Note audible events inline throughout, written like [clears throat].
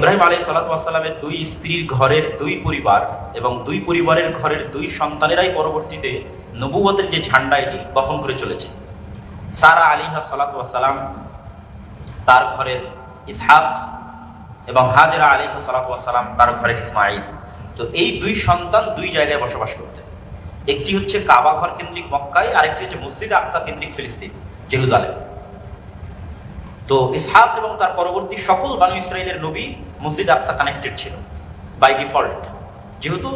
ইব্রাহিম আলী সাল্লাতামের দুই স্ত্রীর ঘরের দুই পরিবার এবং দুই পরিবারের ঘরের দুই সন্তানেরাই পরবর্তীতে নবুবতের যে ঝান্ডা এটি বহন করে চলেছে। সারা আলিহা সালাতাম তার ঘরের ইসহাক এবং হাজরা আলিহা সালাতাম তার ঘরের ইসমাইল তো এই দুই সন্তান দুই জায়গায় বসবাস করতেন। একটি হচ্ছে কাবা ঘর কেন্দ্রিক মক্কায়, আরেকটি হচ্ছে মসজিদ আকসা কেন্দ্রিক ফিলিস্তিন, জেরুজালেম। তো ইসহাক এবং তার পরবর্তী সকল বানু ইসরায়েলের নবী মসজিদ আকসা কানেক্টেড ছিল বাই ডিফল্ট যেহেতু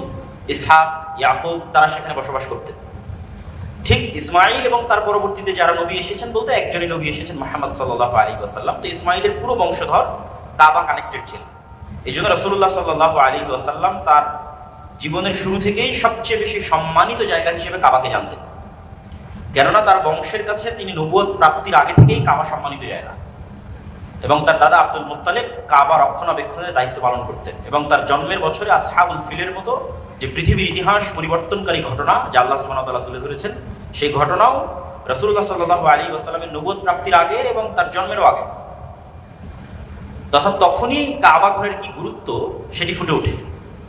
ইসহাক, ইয়াকুব, তারা সেখানে বসবাস করতেন। ঠিক ইসমাইল এবং তার পরবর্তীতে যারা নবী এসেছেন বলতে একজনই নবী এসেছেন মোহাম্মদ সাল্লাহ আলী ওয়াসাল্লাম। তো ইসমাইলের পুরো বংশধর কাবা কানেক্টেড ছিল। এই জন্য রসুল্লাহ সাল্লাহ আলী ওয়াসাল্লাম তার জীবনের শুরু থেকেই সবচেয়ে বেশি সম্মানিত জায়গা হিসেবে কাবাকে জানতেন। কেননা তার বংশের কাছে তিনি নবুয় প্রাপ্তির আগে থেকেই কাবা সম্মানিত জায়গা। এবং তার দাদা আব্দুল মুতালেব কাবা রক্ষণাবেক্ষণের দায়িত্ব পালন করতেন এবং তার জন্মের বছরে আসহাবুল ফিলের মতো যে পৃথিবীর ইতিহাস পরিবর্তনকারী ঘটনা যা আল্লাহ সুবাহতাল্লাহ তুলে ধরেছেন, সেই ঘটনাও রসুল্লাহ সাল্লাহ আলী ওয়াসালামের নবদ প্রাপ্তির আগে এবং তার জন্মেরও আগে। তথা তখনই কাবা ঘরের কি গুরুত্ব সেটি ফুটে ওঠে।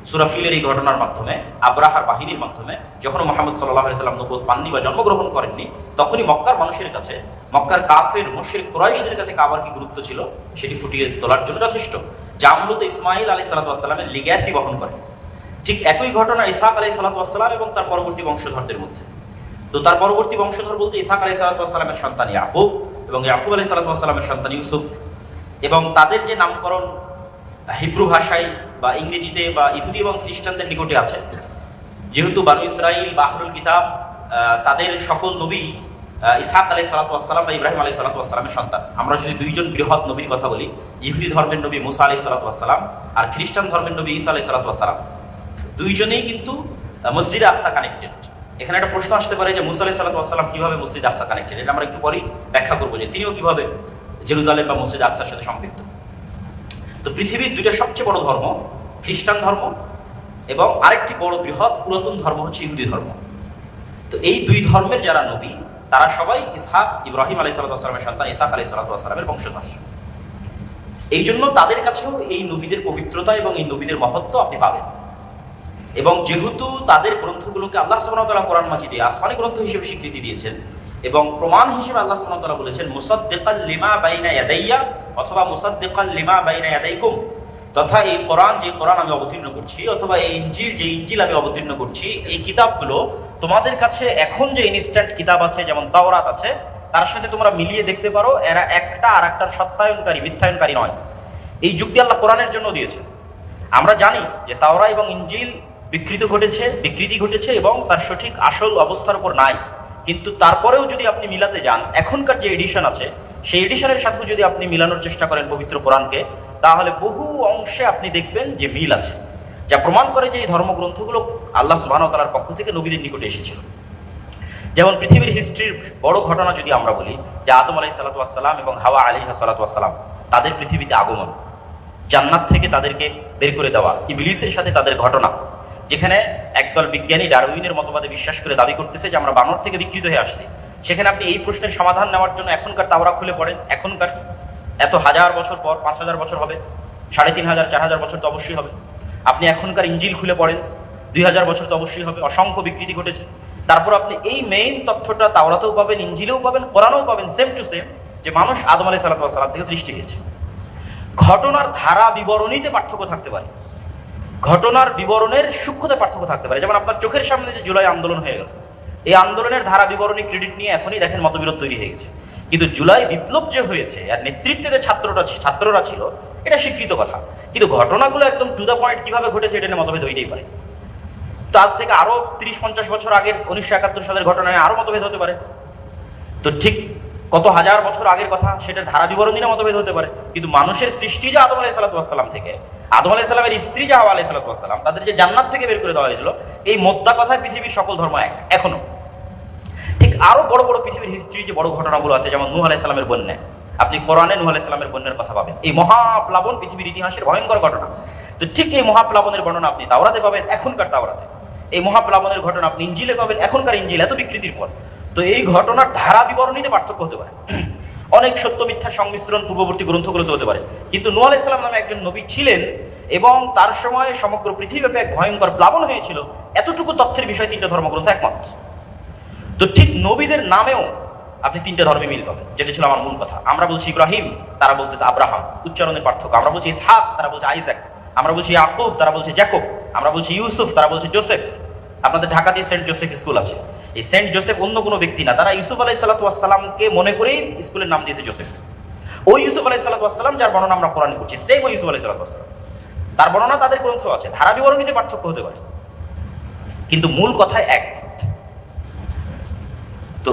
সুরাফিলের এই ঘটনার মাধ্যমে, আব্রাহার বাহিনীর মাধ্যমে যখন মোহাম্মদ সাল্লাহ সাল্লাম নবদ পাননি বা জন্মগ্রহণ করেননি, তখনই মক্কার মানুষের কাছে মক্কার কাফের, মুশরিক কুরাইশদের কাছে কাবার কি গুরুত্ব ছিল? সেটি ফুটিয়ে তোলার জন্য যথেষ্ট। যা মূলত ইসমাইল আলী সাল্লাতামের লিগ্যাসি বহন করে। ঠিক একই ঘটনা ইসাক আলী সাল্লাতাম এবং তার পরবর্তী বংশধরদের মধ্যে। তো তার পরবর্তী বংশধর বলতে ইসাক আলী সাল্লাতামের সন্তান ইয়াকুব এবং ইয়াকুব আলী সাল্লাতামের সন্তান ইউসুফ এবং তাদের যে নামকরণ হিব্রু ভাষায় বা ইংরেজিতে বা ইহুদি এবং খ্রিস্টানদের নিকটে আছে। যেহেতু বানু ইসরাইল বাহরুল কিতাব তাদের সকল নবী ইসাক আলাই সালাতাম বা ইব্রাহিম আলাই সালাতামের সন্তান। আমরা যদি দুইজন বৃহৎ নবীর কথা বলি, ইহুদি ধর্মের নবী মুসা আলাই সালাতাম আর খ্রিস্টান ধর্মের নবী ইসা আলাই সালাতাম দুইজনেই কিন্তু মসজিদ আকসা কানেক্টেড। এখানে একটা প্রশ্ন আসতে পারে যে মুসা আলাই সালাতাম কীভাবে মসজিদ আকসা কানেক্টেড? এটা আমরা একটু পরেই ব্যাখ্যা করব যে তিনিও কীভাবে জেরুজালেম বা মসজিদ আকসার সাথে সম্পৃক্ত। তো পৃথিবীর দুইটা সবচেয়ে বড় ধর্ম খ্রিস্টান ধর্ম এবং আরেকটি বড় বৃহৎ পুরাতন ধর্ম হচ্ছে ইহুদি ধর্ম। তো এই দুই ধর্মের যারা নবী তারা সবাই ইসহাক ইব্রাহিম আলাই সালাতামের সন্তান ইসাক আলাই সালাতামের বংশধর। এই জন্য তাদের কাছেও এই নবীদের পবিত্রতা এবং এই নবীদের মহত্ব আপনি পাবেন। এবং যেহেতু তাদের গ্রন্থগুলোকে আল্লাহ সুবাহতাল্লাহ কোরআন মাজিদে আসমানি গ্রন্থ হিসেবে স্বীকৃতি দিয়েছেন এবং প্রমাণ হিসেবে আল্লাহ সুবাহতাল্লাহ বলেছেন, মুসাদ্দেকাল লিমা বাইনা ইয়াদাইয়া অথবা মুসাদ্দেকাল লিমা বাইনা ইয়াদাইকুম। তথা এই কোরআন যে কোরআন আমি অবতীর্ণ করছি, অথবা এই ইঞ্জিল যে ইঞ্জিল আমি অবতীর্ণ করছি, এই কিতাবগুলো তোমাদের কাছে এখন যে ইনস্ট্যান্ট কিতাব আছে, যেমন তাওরাত আছে, তার সাথে তোমরা মিলিয়ে দেখতে পারো, এরা একটা আর একটার সত্যায়নকারী, মিথ্যায়নকারী নয়। এই যুক্তি আল্লাহ কোরআনের জন্য দিয়েছে আমরা জানি যে তাওরা এবং ইঞ্জিল বিকৃত ঘটেছে, বিকৃতি ঘটেছে এবং তার সঠিক আসল অবস্থার উপর নাই। কিন্তু তারপরেও যদি আপনি মিলাতে যান, এখনকার যে এডিশন আছে, সেই এডিশনের সাথে যদি আপনি মিলানোর চেষ্টা করেন পবিত্র কোরআনকে তাহলে বহু অংশে আপনি দেখবেন যে মিল আছে, যা প্রমাণ করে যে এই ধর্মগ্রন্থগুলো আল্লাহ সুবাহতালার পক্ষ থেকে নবীদের নিকটে এসেছিল। যেমন পৃথিবীর হিস্ট্রির বড় ঘটনা যদি আমরা বলি, যে আদম আলাই সালাতাম এবং হাওয়া আলী সালাতাম তাদের পৃথিবীতে আগমন, জান্নাত থেকে তাদেরকে বের করে দেওয়া, ইবলিসের সাথে তাদের ঘটনা, যেখানে একদল বিজ্ঞানী ডারউইনের মতবাদে বিশ্বাস করে দাবি করতেছে যে আমরা বানর থেকে বিকৃত হয়ে আসছি। সেখানে আপনি এই প্রশ্নের সমাধান নেওয়ার জন্য এখনকার তাওরা খুলে পড়েন, এখনকার এত হাজার বছর পর পাঁচ হাজার বছর হবে, সাড়ে তিন হাজার, চার হাজার বছর তো অবশ্যই হবে। আপনি এখনকার ইঞ্জিল খুলে পড়েন, দুই হাজার বছর তো অবশ্যই হবে, অসংখ্য বিকৃতি ঘটেছে। তারপর আপনি এই মেইন তথ্যটা তাওরাতেও পাবেন, ইঞ্জিলেও পাবেন, কোরআনেও পাবেন সেম টু সেম যে মানুষ আদম আলী সাল্লাম থেকে সৃষ্টি হয়েছে। ঘটনার ধারা বিবরণীতে পার্থক্য থাকতে পারে। ঘটনার বিবরণের সূক্ষ্মতে পার্থক্য থাকতে পারে। যেমন আপনার চোখের সামনে যে জুলাই আন্দোলন হয়ে গেল, এই আন্দোলনের ধারা বিবরণী ক্রেডিট নিয়ে এখনই দেখেন মতবিরোধ তৈরি হয়ে গেছে। কিন্তু জুলাই বিপ্লব যে হয়েছে আর নেতৃত্বে যে ছাত্রটা ছাত্ররা ছিল, এটা স্বীকৃত কথা। কিন্তু ঘটনাগুলো একদম টু দ্য পয়েন্ট কীভাবে ঘটেছে এটা নিয়ে মতভেদ হইতেই পারে। তো আজ থেকে আরও তিরিশ পঞ্চাশ বছর আগের উনিশশো একাত্তর সালের ঘটনায় আরও মতভেদ হতে পারে। তো ঠিক কত হাজার বছর আগের কথা, সেটা ধারা বিবরণীরা মতভেদ হতে পারে। কিন্তু মানুষের সৃষ্টি যে আদম আলাই সাল্লাতাম থেকে, আদম আলাই সাল্লামের স্ত্রী যে হাওয়া তাদের যে জান্নাত থেকে বের করে দেওয়া হয়েছিল, এই মোদ্দা কথায় পৃথিবীর সকল ধর্ম এক, এখনও। ঠিক আরও বড় বড় পৃথিবীর হিস্ট্রি যে বড় ঘটনাগুলো আছে, যেমন নুহ আলাই সাল্লামের বন্যা। আপনি কোরআনে নুহ আলাই সাল্লামের বন্যার কথা পাবেন। এই মহাপ্লাবন পৃথিবীর ইতিহাসের ভয়ঙ্কর ঘটনা। তো ঠিক এই মহাপ্লাবনের বর্ণনা আপনি তাওরাতে পাবেন, এখনকার তাওরাতে। এই মহাপ্লাবনের ঘটনা আপনি ইঞ্জিলে পাবেন, এখনকার ইঞ্জিল এত বিকৃতির পর। তো এই ঘটনার ধারা বিবরণীতে পার্থক্য হতে পারে। [clears throat] অনেক সত্য মিথ্যার সংমিশ্রণ, পূর্ববর্তী গ্রন্থগুলোতে হতে পারে। কিন্তু নূহ আলাইসাল্লাম নামে একজন নবী ছিলেন এবং তার সময় সমগ্র পৃথিবীব্যাপী এক ভয়ঙ্কর প্লাবন হয়েছিল। এতটুকু তথ্যের বিষয়ে তিনটা ধর্মগ্রন্থ একমত। তো ঠিক নবীদের নামেও আপনি তিনটা ধর্মে মিল পাবেন। যেটা ছিল আমার মূল কথা। আমরা বলছি ইব্রাহিম, তারা বলতেছে আব্রাহাম। উচ্চারণের পার্থক্য। আমরা বলছি ইসহাক, তারা বলছে আইজাক। আমরা বলছি ইয়াকুব, তারা বলছে জ্যাকব। আমরা বলছি ইউসুফ, তারা বলছে জোসেফ। আপনাদের ঢাকাতে সেন্ট জোসেফ স্কুল আছে। এই সেন্ট জোসেফ অন্য কোনো ব্যক্তি না। তারা ইউসুফ আলাই সাল্লাতামকে মনে করেই স্কুলের নাম দিয়েছে জোসেফ। ওই ইউসুফ আলাই সাল্লাতাম যার বর্ণনা আমরা কোরআনে করছি সেম ওই ইউসুফ আলাই সাল্লাতাম তার বর্ণনা তাদের গ্রন্থ আছে। ধারা বিবরণীতে পার্থক্য হতে পারে। কিন্তু মূল কথায় এক তো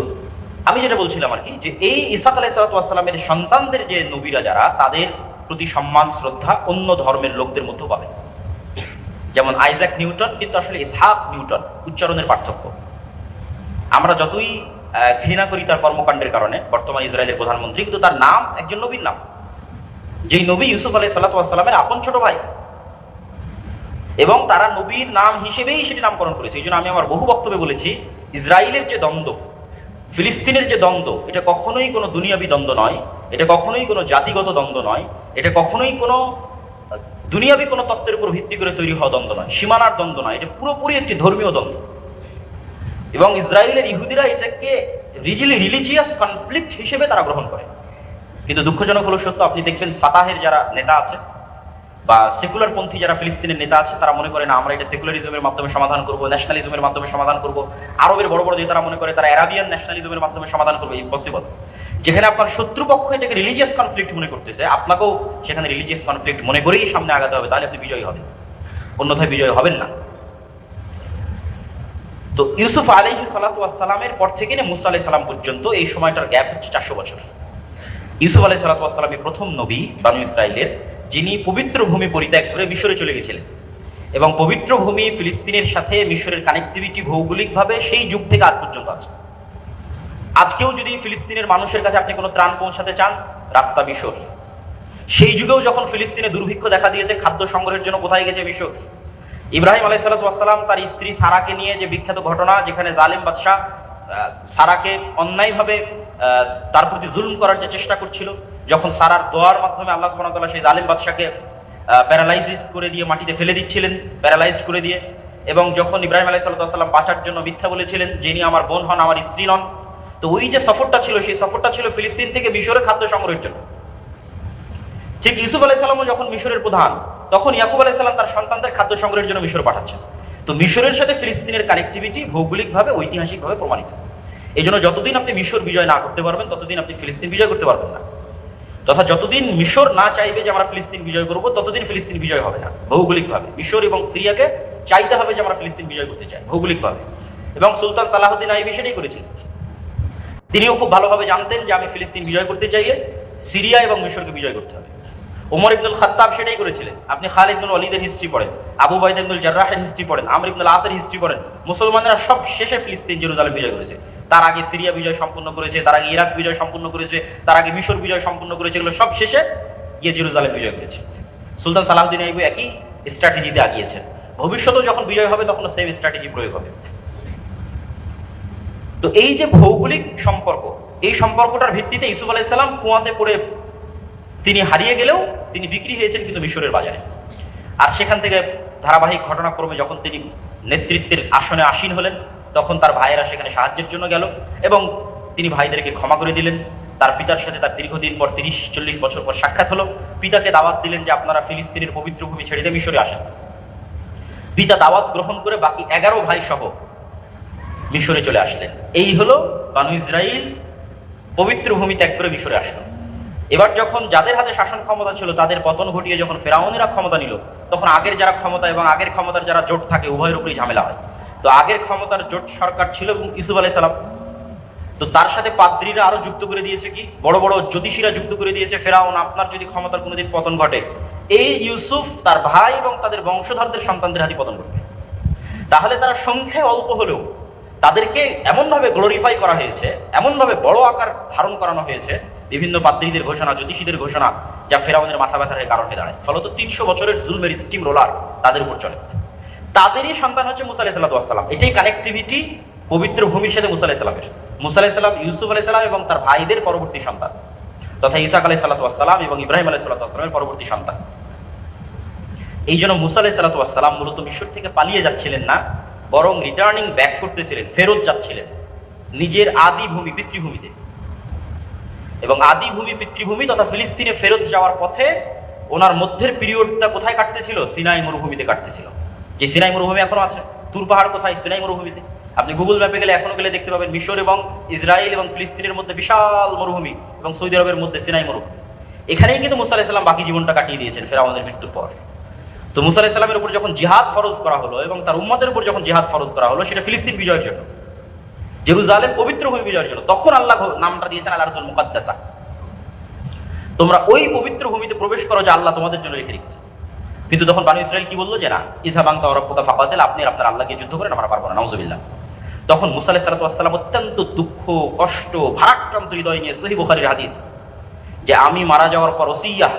আমি যেটা বলছিলাম আর কি, যে এই ইসাক আলাই সালাতামের সন্তানদের যে নবীরা যারা, তাদের প্রতি সম্মান, শ্রদ্ধা অন্য ধর্মের লোকদের মধ্যেও পাবে। যেমন আইজাক নিউটন, কিন্তু আসলে ইসহাক নিউটন উচ্চারণের পার্থক্য। আমরা যতই ঘৃণা করি তার কর্মকাণ্ডের কারণে, বর্তমান ইসরায়েলের প্রধানমন্ত্রী, কিন্তু তার নাম একজন নবীর নাম। যেই নবী ইউসুফ আলাই সাল্লাতামের আপন ছোট ভাই। এবং তারা নবীর নাম হিসেবেই সেটি নামকরণ করেছে। এই জন্য আমি আমার বহু বক্তব্যে বলেছি, ইসরায়েলের যে দ্বন্দ্ব ফিলিস্তিনের যে দ্বন্দ্ব, এটা কখনোই কোনো দুনিয়াবি দ্বন্দ্ব নয়, এটা কখনোই কোনো জাতিগত দ্বন্দ্ব নয়, এটা কখনোই কোনো, দুনিয়াবি কোনো তত্ত্বের উপর ভিত্তি করে তৈরি হওয়া দ্বন্দ্ব নয়, সীমানার দ্বন্দ্ব নয়, এটা পুরোপুরি একটি ধর্মীয় দ্বন্দ্ব। এবং ইসরায়েলের ইহুদিরা এটাকে রিজিলি রিলিজিয়াস কনফ্লিক্ট হিসেবে তারা গ্রহণ করে। কিন্তু দুঃখজনক হলো সত্য, আপনি দেখবেন ফাতাহের যারা নেতা আছে বা সেকুলার পন্থী যারা ফিলিস্তিনের নেতা আছে, তারা মনে করে, না, আমরা এটা সেকুলারিজমের মাধ্যমে সমাধান করব ন্যাশনালিজমের মাধ্যমে সমাধান করব। আরবের বড় বড় নেতারা মনে করে, তারা অ্যারাবিয়ান ন্যাশনালিজমের মাধ্যমে সমাধান করবে ইম্পসিবল যেখানে আপনার শত্রুপক্ষ এটাকে রিলিজিয়াস কনফ্লিক্ট মনে করতেছে, আপনাকেও সেখানে রিলিজিয়াস কনফ্লিক্ট মনে করেই সামনে আগাতে হবে, তাহলে আপনি বিজয়ী হবেন। অন্যথায় বিজয় হবেন না। তো ইউসুফ আলহি সালাতামের পর থেকে নিয়ে মুসা আলাহি সাল্লাম পর্যন্ত এই সময়টার গ্যাপ হচ্ছে চারশো বছর। ইউসুফ আলাহি সাল্লাতামের প্রথম নবী বানু ইসরায়েলের যিনি পবিত্র ভূমি পরিত্যাগ করে মিশরে চলে গেছিলেন। এবং পবিত্র ভূমি ফিলিস্তিনের সাথে মিশরের কানেক্টিভিটি ভৌগোলিকভাবে সেই যুগ থেকে আজ পর্যন্ত আছে। আজকেও যদি ফিলিস্তিনের মানুষের কাছে আপনি কোনো ত্রাণ পৌঁছাতে চান, রাস্তা মিশর। সেই যুগেও যখন ফিলিস্তিনে দুর্ভিক্ষ দেখা দিয়েছে, খাদ্য সংগ্রহের জন্য কোথায় গেছে মিশর? ইব্রাহিম আলাই তার স্ত্রী সারাকে নিয়ে যে বিখ্যাত ঘটনা, যেখানে জালিম বাদশাহ সারাকে অন্যায়ভাবে তার প্রতি জুলুম করার যে চেষ্টা করছিল যখন সারার দোয়ার মাধ্যমে আল্লাহ সুবহানাহু সেই জালিম বাদশাকে প্যারালাইসিস করে দিয়ে মাটিতে ফেলে দিচ্ছিলেন প্যারালাইজড করে দিয়ে, এবং যখন ইব্রাহিম আলাই সাল্লাম বাঁচার জন্য মিথ্যা বলেছিলেন, যিনি আমার বোন হন, আমার স্ত্রী নন, তো ওই যে সফরটা ছিল, সেই সফরটা ছিল ফিলিস্তিন থেকে মিশরে খাদ্য সংগ্রহের জন্য। ঠিক ইউসুফ আলাইসাল্লামও যখন মিশরের প্রধান, তখন ইয়াকুব আলাইসাল্লাম তার সন্তানদের খাদ্য সংগ্রহের জন্য মিশর পাঠাচ্ছেন। তো মিশরের সাথে ফিলিস্তিনের কানেক্টিভিটি ভৌগোলিকভাবে, ঐতিহাসিকভাবে প্রমাণিত। এই জন্য যতদিন আপনি মিশর বিজয় না করতে পারবেন, ততদিন আপনি ফিলিস্তিন বিজয় করতে পারবেন না। তথা যতদিন মিশর না চাইবে যে আমরা ফিলিস্তিন বিজয় করব, ততদিন ফিলিস্তিন বিজয় হবে না, ভৌগোলিকভাবে। মিশর এবং সিরিয়াকে চাইতে হবে যে আমরা ফিলিস্তিন বিজয় করতে চাই, ভৌগোলিকভাবে। এবং সুলতান সালাহুদ্দিন আইবি সেটাই করেছিলেন। তিনিও খুব ভালোভাবে জানতেন যে আমি ফিলিস্তিন বিজয় করতে চাইলে সিরিয়া এবং মিশরকে বিজয় করতে হবে। ওমর ইবনুল খাত্তাব সেটাই করেছিলেন। আপনি খালিদ ইবনুল ওয়ালিদের হিস্ট্রি পড়েন, আবু বাইদ ইবনুল জার্রাহের হিস্ট্রি পড়েন, আমর ইবনুল আসের হিস্ট্রি পড়েন। মুসলমানরা সব শেষে ফিলিস্তিন, জেরুজালেম বিজয় করেছে। তার আগে সিরিয়া বিজয় সম্পূর্ণ করেছে, তার আগে ইরাক বিজয় সম্পূর্ণ করেছে, তার আগে মিশর বিজয় সম্পূর্ণ করেছে, এগুলো সব শেষে গিয়ে জেরুজালেম বিজয় করেছে সুলতান সালাউদ্দিন আইবু একই স্ট্র্যাটেজিতে আগিয়েছেন। ভবিষ্যতেও যখন বিজয় হবে তখন সেম স্ট্র্যাটেজি প্রয়োগ হবে। তো এই যে ভৌগোলিক সম্পর্ক, এই সম্পর্কটার ভিত্তিতে ইসুফ আলাইসাল্লাম কুয়াতে পড়ে তিনি হারিয়ে গেলেও তিনি বিক্রি হয়েছেন কিন্তু মিশরের বাজারে। আর সেখান থেকে ধারাবাহিক ঘটনাক্রমে যখন তিনি নেতৃত্বের আসনে আসীন হলেন তখন তার ভাইয়েরা সেখানে সাহায্যের জন্য গেল এবং তিনি ভাইদেরকে ক্ষমা করে দিলেন। তার পিতার সাথে তার দীর্ঘদিন পর তিরিশ, চল্লিশ বছর পর সাক্ষাৎ হলো। পিতাকে দাওয়াত দিলেন যে আপনারা ফিলিস্তিনের পবিত্র ভূমি ছেড়ে দিয়ে মিশরে আসেন। পিতা দাওয়াত গ্রহণ করে বাকি এগারো ভাই সহ মিশরে চলে আসলেন। এই হলো বানু ইসরাইল পবিত্র ভূমি ত্যাগ করে মিশরে আসলো। এবার যখন যাদের হাতে শাসন ক্ষমতা ছিল, তাদের পতন ঘটিয়ে যখন ফেরাউনেরা ক্ষমতা নিল, তখন আগের যারা ক্ষমতা এবং আগের ক্ষমতার যারা জোট থাকে, উভয়ের উপরই ঝামেলা হয়। তো আগের ক্ষমতার জোট সরকার ছিল এবং ইউসুফ আলাই সালাম। তো তার সাথে পাদ্রীরা আরও যুক্ত করে দিয়েছে কি? বড় বড় জ্যোতিষীরা যুক্ত করে দিয়েছে, ফেরাউন, আপনার যদি ক্ষমতার কোনোদিন পতন ঘটে, এই ইউসুফ তার ভাই এবং তাদের বংশধরদের সন্তানদের হাতে পতন ঘটবে। তাহলে তারা সংখ্যায় অল্প হলেও তাদেরকে এমনভাবে গ্লোরিফাই করা হয়েছে, এমনভাবে বড় আকার ধারণ করানো হয়েছে, বিভিন্ন পাদ্রীদের ঘোষণা, জ্যোতিষীদের ঘোষণা, যা ফেরাউনের মাথা ব্যথার কারণে দাঁড়ায়। ফলত তিনশো বছরের জুলমের স্টিম রোলার তাদের উপর চলে। তাদেরই সন্তান হচ্ছে মুসা আলাহ সাল্লাম এটাই কানেক্টিভিটি পবিত্র ভূমির সাথে মুসা আলাহিসাল্লামের মুসা আলাহিসাল্লাম ইউসুফ আলাইসাল্লাম এবং তার ভাইদের পরবর্তী সন্তান। তথা ইসাক আলাই সাল্লাতাম এবং ইব্রাহিম আলাই সাল্লাতামের পরবর্তী সন্তান। এই জন্য মুসা আলাই সাল্লাতাম মূলত মিশর থেকে পালিয়ে যাচ্ছিলেন না, বরং রিটার্নিং ব্যাক করতেছিলেন, ফেরত যাচ্ছিলেন নিজের আদি ভূমি, পিতৃভূমিতে। এবং আদি ভূমি, পিতৃভূমি তথা ফিলিস্তিনে ফেরত যাওয়ার পথে ওনার মধ্যের পিরিয়ডটা কোথায় কাটতেছিল? সিনাই মরুভূমিতে কাটতেছিল। যে সিনাই মরুভূমি এখনও আছে তুর পাহাড় কোথায়? সিনাই মরুভূমিতে। আপনি গুগল ম্যাপে গেলে এখনও গেলে দেখতে পাবেন মিশর এবং ইসরায়েল এবং ফিলিস্তিনের মধ্যে বিশাল মরুভূমি এবং সৌদি আরবের মধ্যে সিনাই মরুভূমি। এখানেই কিন্তু মুসা আলাহিসাল্লাম বাকি জীবনটা কাটিয়ে দিয়েছেন ফের আমাদের মৃত্যুর পর। তো মুসা আলাহিসাল্লামের উপর যখন জিহাদ ফরজ করা হলো এবং তার উম্মতের উপর যখন জিহাদ ফরজ করা হলো, সেটা ফিলিস্তিন বিজয়ের জন্য। জেরুজালেম পবিত্র ভূমি বিজয়ের জন্য। তখন আল্লাহ নামটা দিয়েছেন আল্লাহ রসুল মুকাদ্দাসা। তোমরা ওই পবিত্র ভূমিতে প্রবেশ করো যে আল্লাহ তোমাদের জন্য রেখে রেখেছে কিন্তু তখন বানু ইসরায়েল কি বলল? যে না ইসা বাংতা অরব্বতা ফাঁকা দিলে, আপনি আপনার আল্লাহকে যুদ্ধ করেন, আমরা পারব না, নাউজুবিল্লাহ। তখন মুসা আলাহ সালাতাম অত্যন্ত দুঃখ, কষ্ট, ভারাক্রান্ত হৃদয় নিয়ে সহি বুখারির হাদিস, যে আমি মারা যাওয়ার পর ওসিয়া,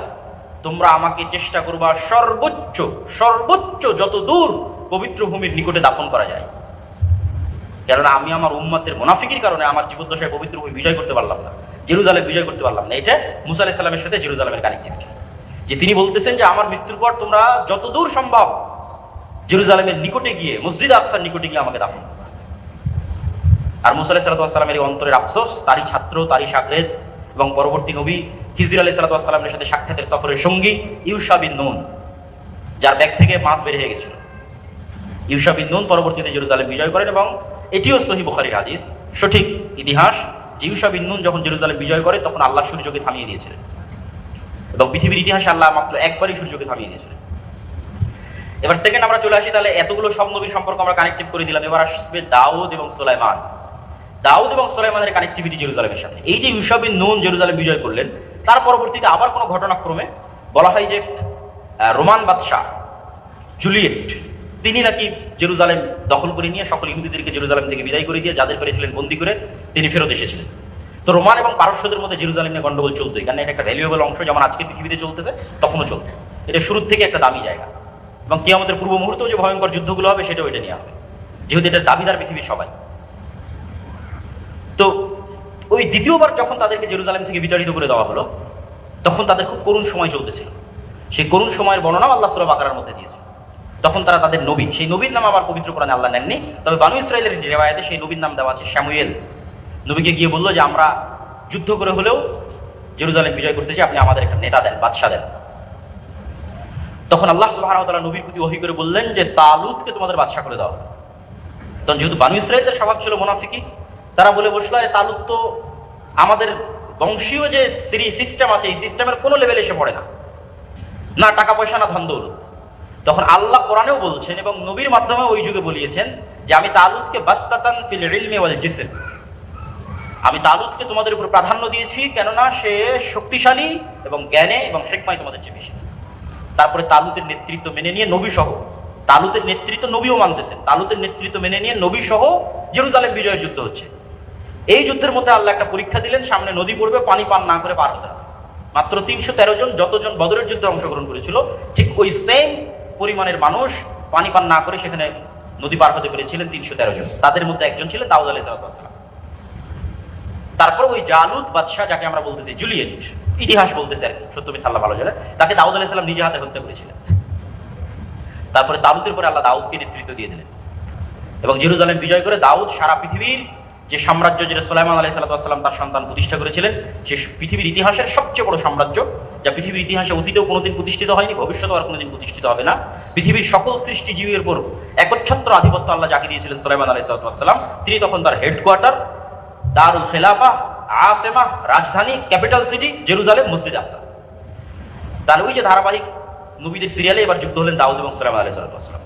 তোমরা আমাকে চেষ্টা করবা সর্বোচ্চ সর্বোচ্চ যত দূর পবিত্র ভূমির নিকটে দাফন করা যায়। কেননা আমি আমার উম্মাতের মোনাফিকির কারণে আমার জীবদ্দশায় পবিত্র ভূমি বিজয় করতে পারলাম না, জেরুজালেম বিজয় করতে পারলাম না, এটা মুসা আলাহিসাল্লামের সাথে জেরুজালেমের কানেক্টিভিটি। যে তিনি বলতেছেন যে আমার মৃত্যুর পর তোমরা যতদূর সম্ভব জেরুজালেমের নিকটে গিয়ে, মসজিদ আফসার নিকটে গিয়ে আমাকে দাফন। আর মুসা আলাহ সাল্লামের এই অন্তরের আফসোস, তারই ছাত্র, তারই সাকরেদ এবং পরবর্তী নবী খিজির আলাহ সাল্লামের সাথে সাক্ষাতের সফরের সঙ্গী ইউসা বিন নুন, যার ব্যাগ থেকে মাছ বের হয়ে গেছিল ইউসা বিন নুন পরবর্তীতে জেরুজালেম বিজয় করেন এবং এটিও সহি বুখারির হাদিস, সঠিক ইতিহাস যে ইউসা বিন নুন যখন জেরুজালেম বিজয় করে, তখন আল্লাহ সূর্যকে থামিয়ে দিয়েছিলেন এবং পৃথিবীর ইতিহাসে আল্লাহ মাত্র একবারই সূর্যকে থামিয়ে দিয়েছিলেন। এবার সেকেন্ড আমরা চলে আসি, তাহলে এতগুলো সব নবীর সম্পর্ক আমরা কানেক্টেড করে দিলাম। এবার আসবে দাউদ এবং সোলাইমান। দাউদ এবং সোলাইমানের কানেক্টিভিটি জেরুজালেমের সাথে। এই যে ইউসাবিন নুন জেরুজালেম বিজয় করলেন, তার পরবর্তীতে আবার কোনো ঘটনাক্রমে বলা হয় যে রোমান বাদশাহ জুলিয়েট, তিনি নাকি জেরুজালেম দখল করে নিয়ে সকল ইহুদিদেরকে জেরুজালেম থেকে বিদায় করে দিয়ে যাদের পেরেছিলেন বন্দি করে, তিনি ফেরত এসেছিলেন। তো রোমান এবং পারস্যদের মধ্যে জেরুজালেম গন্ডগোল চলতোই কারণ এটা একটা ভ্যালুয়েবল অংশ যেমন আজকে পৃথিবীতে চলতেছে, তখনও চলতো এটা শুরুর থেকে একটা দামি জায়গা। এবং কি আমাদের পূর্ব মুহূর্তেও যে ভয়ঙ্কর যুদ্ধগুলো হবে, সেটাও এটা নিয়ে হবে। যেহেতু এটা দাবিদার পৃথিবীর সবাই। তো ওই দ্বিতীয়বার যখন তাদেরকে জেরুজালেম থেকে বিতাড়িত করে দেওয়া হলো, তখন তাদের খুব করুণ সময় চলতেছিল। সেই করুণ সময়ের বর্ণনা আল্লাহ সুরা বাকারার মধ্যে দিয়েছে। তখন তারা তাদের নবী সেই নবীর নাম আবার পবিত্র কোরআনে আল্লাহ নেননি, তবে বানু ইসরায়েলের রেওয়ায়তে সেই নবীর নাম দেওয়া আছে শ্যামুয়েল। নবীকে গিয়ে বলল যে, আমরা যুদ্ধ করে হলেও জেরুজালেম বিজয় করতে চাই, আপনি আমাদের একটা নেতা দেন, বাদশাহ দেন। তখন আল্লাহ সুবাহ নবীর প্রতি ওহি করে বললেন যে তালুদকে তোমাদের বাদশাহ করে দাও। তখন যেহেতু বানু ইসরায়েলের স্বভাব ছিল মোনাফিকি, তারা বলে বসল, আরে তালুদ তো আমাদের বংশীয় যে সিস্টেম আছে, এই সিস্টেমের কোনো লেভেলে এসে পড়ে না। না টাকা পয়সা, না ধন দৌলত। তখন আল্লাহ কোরআনেও বলছেন এবং নবীর মাধ্যমে ওই যুগে বলিয়েছেন যে, আমি তালুদকে বাস্তাতান ফিল ইলমি ওয়াল জিসম। আমি তালুদকে তোমাদের উপর প্রাধান্য দিয়েছি, কেননা সে শক্তিশালী এবং জ্ঞানে এবং হেকমায় তোমাদের চেয়ে বেশি। তারপরে তালুতের নেতৃত্ব মেনে নিয়ে নবী সহ তালুতের নেতৃত্ব নবীও মানতেছেন, তালুতের নেতৃত্ব মেনে নিয়ে নবী সহ জেরুজালেম বিজয়ের যুদ্ধ হচ্ছে। এই যুদ্ধের মধ্যে আল্লাহ একটা পরীক্ষা দিলেন, সামনে নদী পড়বে, পানি পান না করে পার হতে হবে। মাত্র তিনশো তেরো জন, যতজন বদরের যুদ্ধে অংশগ্রহণ করেছিল, ঠিক ওই সেম পরিমাণের মানুষ পানি পান না করে সেখানে নদী পার হতে পেরেছিলেন তিনশো তেরো জন। তাদের মধ্যে একজন ছিলেন দাউদ আলাহ সালাম। তারপর ওই জালুদ বাদশাহ যাকে আমরা বলতেছি জুলিয়েট, ইতিহাস বলতেছে আর কি, সত্য মিথ্যা আল্লাহ ভালো জানে, তাকে দাউদ আলাহ সাল্লাম নিজে হাতে হত্যা করেছিলেন। তারপরে তালুতের পরে আল্লাহ দাউদকে নেতৃত্ব দিয়ে দিলেন। এবং জেরুজালেম বিজয় করে দাউদ সারা পৃথিবীর যে সাম্রাজ্য যেটা সোলাইমান আলাহ সাল্লাম তার সন্তান প্রতিষ্ঠা করেছিলেন, সে পৃথিবীর ইতিহাসের সবচেয়ে বড় সাম্রাজ্য, যা পৃথিবীর ইতিহাসে অতীতেও কোনোদিন প্রতিষ্ঠিত হয়নি, ভবিষ্যতেও আর কোনোদিন প্রতিষ্ঠিত হবে না। পৃথিবীর সকল সৃষ্টিজীবীর উপর একচ্ছত্র আধিপত্য আল্লাহ যাকে দিয়েছিলেন সোলাইমান আলাহ সাল্লাম তিনি তখন তার হেডকোয়ার্টার দারুল খেলাফা, আসেমা, রাজধানী, ক্যাপিটাল সিটি, জেরুজালেম, মসজিদ আকসা। তার ওই যে ধারাবাহিক নবীদের সিরিয়ালে এবার যুক্ত হলেন দাউদ এবং সোলাইমান আলাহ সাল্লাম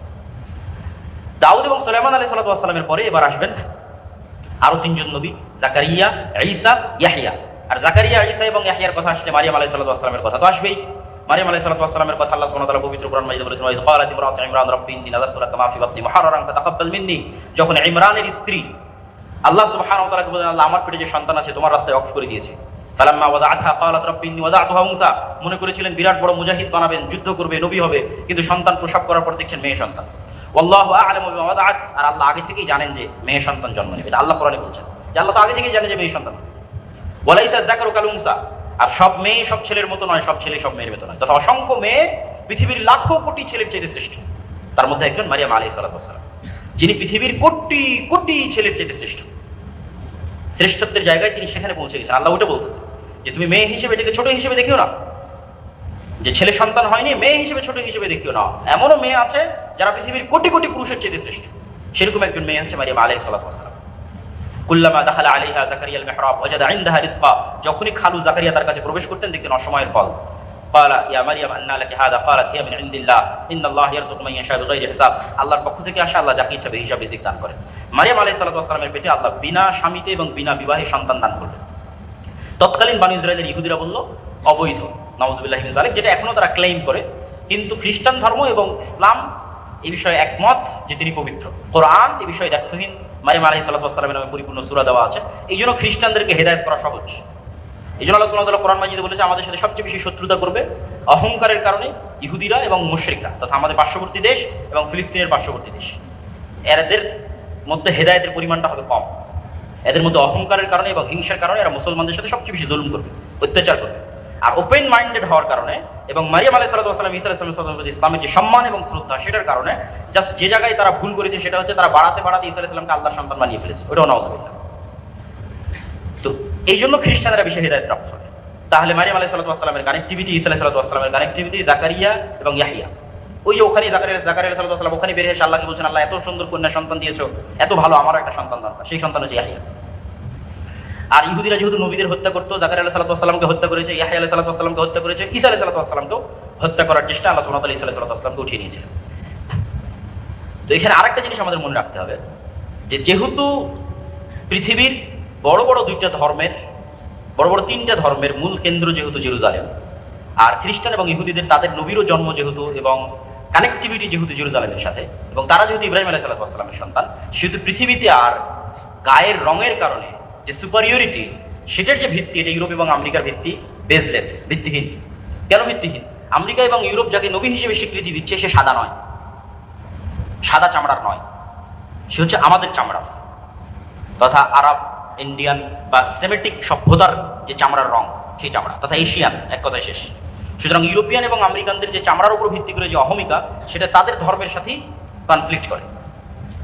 দাউদ এবং সোলাইমান আলাহ সাল্লামের পরে এবার আসবেন আরও তিনজন নবী, জাকারিয়া, ঈসা ইয়াহিয়া আর জাকারিয়া, ঈসা এবং ইয়াহিয়ার কথা আসলে মারিয়াম আলাইহিস সালামের কথা তো আসবেই। মারিয়াম আলাইহিস সালামের কথা আল্লাহ পবিত্র কোরআন মাজিদে বলেছেন ওয়া ক্বালাত ইমরাতু ইমরান রাব্বি ইন্নী লাকা মা ফি বাতনি মুহাররারান ফাতাকাব্বাল যখন ইমরানের স্ত্রী আল্লাহ সুবহানাহু ওয়া তাআলাকে বলেন আল্লাহ, আমার পেটে যে সন্তান আছে, তোমার রাস্তায় অফ করে দিয়েছে। মনে করেছিলেন, বিরাট বড় মুজাহিদ বানাবেন, যুদ্ধ করবে, নবী হবে, কিন্তু সন্তান প্রসব করার পর দেখছেন মেয়ে সন্তান। আর আল্লাহ আগে থেকেই জানেন যে মেয়ে সন্তান জন্ম নেবে। আল্লাহ কোরআনে বলছেন। যে আল্লাহ তো আগে থেকেই জানে যে মেয়ে সন্তান। ওয়ালাইসা যাকারু কাল উনসা। আর সব মেয়ে সব ছেলের মতো নয়, সব ছেলে সব মেয়ের মতো নয়। তথা অসংখ্য মেয়ে পৃথিবীর লাখো কোটি ছেলের চেয়ে শ্রেষ্ঠ। তার মধ্যে একজন মারিয়াম আলী সালাম। যিনি পৃথিবীর কোটি কোটি ছেলের চেয়ে শ্রেষ্ঠ। শ্রেষ্ঠত্বের জায়গায় তিনি সেখানে পৌঁছে গেছেন। আল্লাহ ওটা বলতেছে যে, তুমি মেয়ে হিসেবে এটাকে ছোট হিসেবে দেখিও না। যে ছেলে সন্তান হয়নি, মেয়ে হিসেবে ছোট হিসেবে দেখিও না। এমনও মেয়ে আছে যারা পৃথিবীর কোটি কোটি পুরুষের চেয়ে শ্রেষ্ঠ। সেরকম একজন মেয়ে হচ্ছে মারিয়াম আলাইহিস সালাম। কুল্লামা দাখালা আলাইহা জাকারিয়াল মেহরাব, ওয়াজাদা ইনদাহা রিজকা। যখনই খালু জাকারিয়া তার কাছে প্রবেশ করতেন, দেখতেন অসময়ের ফল। قال يا مريم أن لك هذا قالت هي من عند الله إن الله يرزق من يشاء بغير حساب আল্লাহর পক্ষ থেকে আসে আল্লাহ যাকে ইচ্ছা হিসাবে রিজিক দান করেন মারিয়াম আলাইহিস সালামের পেটে আল্লাহ বিনা স্বামীতে এবং বিনা বিবাহে সন্তান দান করলেন তৎকালীন বানু ইসরায়েলের ইহুদিরা বলল অবৈধ নওয়াজুবিল্লাহ জালিক যেটা এখনো তারা ক্লেম করে কিন্তু খ্রিস্টান ধর্ম এবং ইসলাম এই বিষয়ে একমত যে তিনি পবিত্র কোরআন এই বিষয়ে দ্ব্যর্থহীন মারিম আলাহি সাল্লাহামের নামে পরিপূর্ণ সুরা দেওয়া আছে এই জন্য খ্রিস্টানদেরকে হেদায়ত করা সহজ এই জন্য আল্লাহ সাল্লাহ কোরআন মাজিদে বলেছে, আমাদের সাথে সবচেয়ে বেশি শত্রুতা করবে অহংকারের কারণে ইহুদিরা এবং মুশ্রিকরা, তথা আমাদের পার্শ্ববর্তী দেশ এবং ফিলিস্তিনের পার্শ্ববর্তী দেশ। এদের মধ্যে হেদায়তের পরিমাণটা হবে কম। এদের মধ্যে অহংকারের কারণে এবং হিংসার কারণে এরা মুসলমানদের সাথে সবচেয়ে বেশি জুলুম করবে, অত্যাচার করবে। আর ওপেন মাইন্ডেড হওয়ার কারণে এবং মারিয়াম আলাই সাল্লাম ইসা প্রতি ইসলামের যে সম্মান এবং শ্রদ্ধা, সেটার কারণে জাস্ট যে জায়গায় তারা ভুল করেছে, সেটা হচ্ছে তারা বাড়াতে বাড়াতে ইসা ইসলামকে আল্লাহ সন্তান বানিয়ে ফেলেছে। ওটাও নওয়াজবিল্লা তো এই জন্য খ্রিস্টানেরা বেশি হৃদায়ত প্রাপ্ত হবে তাহলে মারিয়াম আলাই সাল্লামের কানেক্টিভিটি ইসা সাল্লামের কানেক্টিভিটি জাকারিয়া এবং ইয়াহিয়া। ওই যে ওখানে জাকারিয়া জাকারিয়া সাল্লাম ওখানে বেরিয়ে এসে আল্লাহকে বলছেন, আল্লাহ, এত সুন্দর কন্যা সন্তান দিয়েছ, এত ভালো, আমারও একটা সন্তান দরকার। সেই সন্তান হচ্ছে ইয়াহিয়া। আর ইহুদিরা যেহেতু নবীদের হত্যা করতো জাকার আল্লাহ সাল্লাহামকে হত্যা করেছে ইয়াহি আল্লাহ সাল্লাহামকে হত্যা করেছে ইসা আলাহ সাল্লাহামকেও হত্যা করার চেষ্টা আল্লাহ সুমত ইসা সাল্লাহামকে উঠিয়ে নিয়েছিলেন। তো এখানে আরেকটা জিনিস আমাদের মনে রাখতে হবে, যে যেহেতু পৃথিবীর বড় বড় দুইটা ধর্মের, বড় বড় তিনটা ধর্মের মূল কেন্দ্র যেহেতু জেরুজালেম। আর খ্রিস্টান এবং ইহুদিদের তাদের নবীরও জন্ম যেহেতু এবং কানেক্টিভিটি যেহেতু জেরুজালেমের সাথে। এবং তারা যেহেতু ইব্রাহিম আলাহ সাল্লাহামের সন্তান, সেহেতু পৃথিবীতে আর গায়ের রঙের কারণে যে সুপারিয়রিটি সেটার যে ভিত্তি, এটা ইউরোপ এবং আমেরিকার ভিত্তি বেসলেস ভিত্তিহীন। কেন ভিত্তিহীন? আমেরিকা এবং ইউরোপ যাকে নবী হিসেবে স্বীকৃতি দিচ্ছে, সে সাদা নয়। সাদা চামড়ার নয়। সে হচ্ছে আমাদের চামড়া। তথা আরব ইন্ডিয়ান বা সেমেটিক সভ্যতার যে চামড়ার রং, সেই চামড়া। তথা এশিয়ান এক কথায় শেষ। সুতরাং ইউরোপিয়ান এবং আমেরিকানদের যে চামড়ার উপর ভিত্তি করে যে অহমিকা, সেটা তাদের ধর্মের সাথেই কনফ্লিক্ট করে।